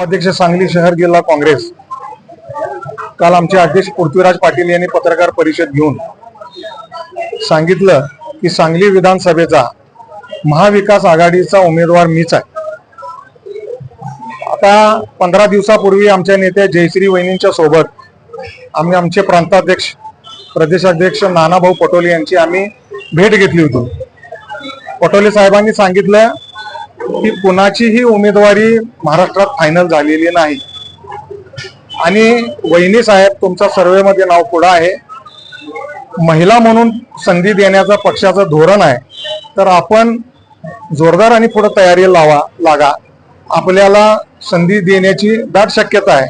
अध्यक्ष सांगली शहर जिल्हा काँग्रेस. काल आमचे अध्यक्ष पृथ्वीराज पाटील यांनी पत्रकार परिषद घेऊन सांगितलं की सांगली विधानसभेचा महाविकास आघाडीचा उमेदवार मीच आहे. आता पंधरा दिवसापूर्वी आमच्या नेत्या जयश्री वहिनींच्या सोबत आम्ही आमचे प्रांताध्यक्ष प्रदेशाध्यक्ष नानाभाऊ पटोले यांची आम्ही भेट घेतली होती. पटोले साहेबांनी सांगितलं की कुणाचीही उमेदवारी महाराष्ट्रात फायनल झालेली नाही. आणि वहिनी साहेब तुमचा सर्वेमध्ये नाव पुढं आहे. महिला म्हणून संधी देण्याचा पक्षाचं धोरण आहे. तर आपण जोरदार आणि पुढे तयारी लावा लागा. आपल्याला संधी देण्याची दाट शक्यता आहे.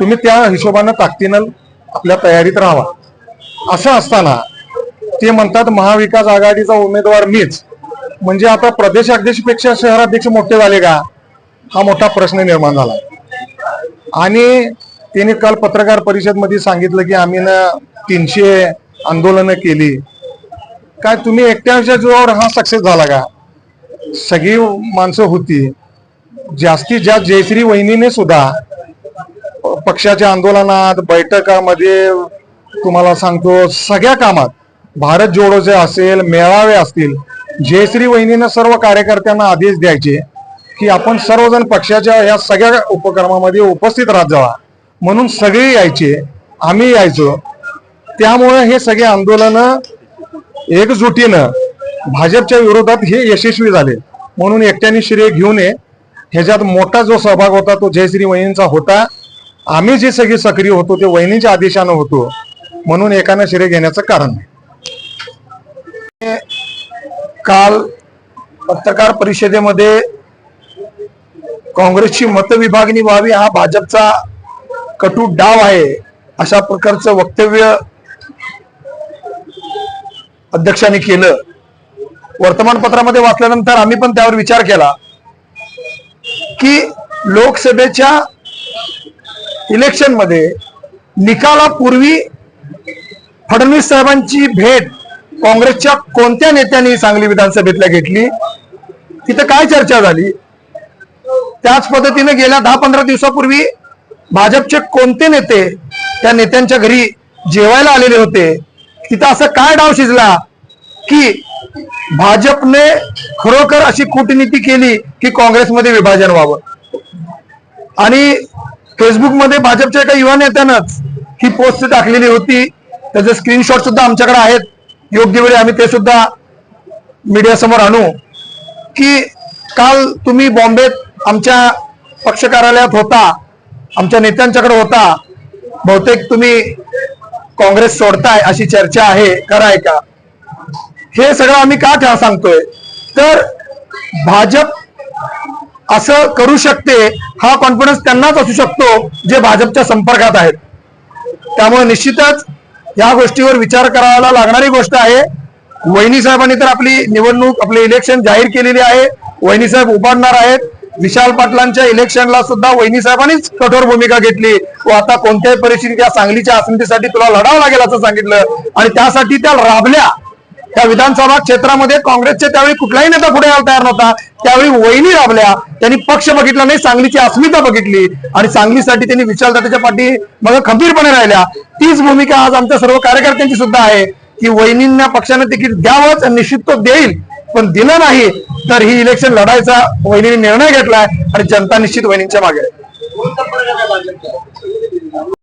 तुम्ही त्या हिशोबानं ताकदीनं आपल्या तयारीत राहावा असं असताना ते म्हणतात महाविकास आघाडीचा उमेदवार मीच. म्हणजे आता प्रदेशाध्यक्षपेक्षा शहराध्यक्ष मोठे झाले का? हा मोठा प्रश्न निर्माण झाला. आणि त्यांनी काल पत्रकार परिषदमध्ये सांगितलं की आम्ही ना तीनशे आंदोलनं केली. काय तुम्ही एकट्याच्या जोरावर हा सक्सेस झाला का? सगळी माणसं होती. जास्तीत जास्त जयश्री वहिनीने सुद्धा पक्षाच्या आंदोलनात बैठकामध्ये तुम्हाला सांगतो सगळ्या कामात भारत जोडोचे असेल मेळावे असतील जयश्री वहिनीनं सर्व कार्यकर्त्यांना आदेश द्यायचे की आपण सर्वजण पक्षाच्या या सगळ्या उपक्रमामध्ये उपस्थित राहत जावा. म्हणून सगळे यायचे आम्ही यायचो. त्यामुळे हे सगळे आंदोलन एकजुटीनं भाजपच्या विरोधात हे यशस्वी झाले. म्हणून एकट्याने श्रेय घेऊ नये. ह्याच्यात मोठा जो सहभाग होता तो जयश्री वहिनींचा होता. आम्ही जे सगळे सक्रिय होतो ते वहिनीच्या आदेशानं होतो. म्हणून एकानं श्रेय घेण्याचं कारण नाही काल पत्रकार परिषदेमध्ये काँग्रेसची मतविभागणी व्हावी हा भाजपचा कटू डाव आहे अशा प्रकारचं वक्तव्य अध्यक्षांनी केलं. वर्तमानपत्रामध्ये वाचल्यानंतर आम्ही पण त्यावर विचार केला की लोकसभेच्या इलेक्शनमध्ये निकालापूर्वी फडणवीस साहेबांची भेट काँग्रेसच्या कोणत्या नेत्यांनी सांगली विधानसभेतल्या घेतली? तिथं काय चर्चा झाली? त्याच पद्धतीने गेल्या दहा पंधरा दिवसापूर्वी भाजपचे कोणते नेते त्या नेत्यांच्या घरी जेवायला आलेले होते? तिथं असं काय डाव शिजला की भाजपने खरोखर अशी कूटनीती केली की काँग्रेसमध्ये विभाजन व्हावं? आणि फेसबुकमध्ये भाजपच्या एका युवा नेत्यानंच ही पोस्ट टाकलेली होती. त्याचे स्क्रीनशॉट सुद्धा आमच्याकडे आहेत. योग्य वेळी आम्ही ते सुद्धा मीडियासमोर आणू की काल तुम्ही बॉम्बेत आमच्या पक्ष कार्यालयात होता आमच्या नेत्यांच्याकडे होता. बहुतेक तुम्ही काँग्रेस सोडताय अशी चर्चा आहे खरं आहे का? हे सगळं आम्ही का ठा- सांगतोय? तर भाजप असं करू शकते हा कॉन्फिडन्स त्यांनाच असू शकतो जे भाजपच्या संपर्कात आहेत. त्यामुळे निश्चितच या गोष्टीवर विचार करायला लागणारी गोष्ट आहे. वहिनी साहेबांनी तर आपली निवडणूक आपले इलेक्शन जाहीर केलेली आहे. वहिनी साहेब उभारणार आहेत. विशाल पाटलांच्या इलेक्शनला सुद्धा वहिनी साहेबांनीच कठोर भूमिका घेतली. व आता कोणत्याही परिस्थितीत या सांगलीच्या आसनतीसाठी तुला लढावं लागेल असं सांगितलं. आणि त्यासाठी त्या राबल्या. त्या विधानसभा क्षेत्रामध्ये काँग्रेसचे त्यावेळी कुठलाही नेता पुढे यायला तयार नव्हता. त्यावेळी वहिनी राबल्या. त्यांनी पक्ष बघितला नाही सांगलीची अस्मिता बघितली. आणि सांगलीसाठी त्यांनी विशाल पाठी मग खंबीरपणे राहिल्या. तीच भूमिका आज आमच्या सर्व कार्यकर्त्यांची सुद्धा आहे की वहिनींना पक्षाने तिकीट द्यावंच निश्चित तो देईल. पण दिलं नाही तर ही इलेक्शन लढायचा वहिनीने निर्णय घेतलाय आणि जनता निश्चित वहिनींच्या मागे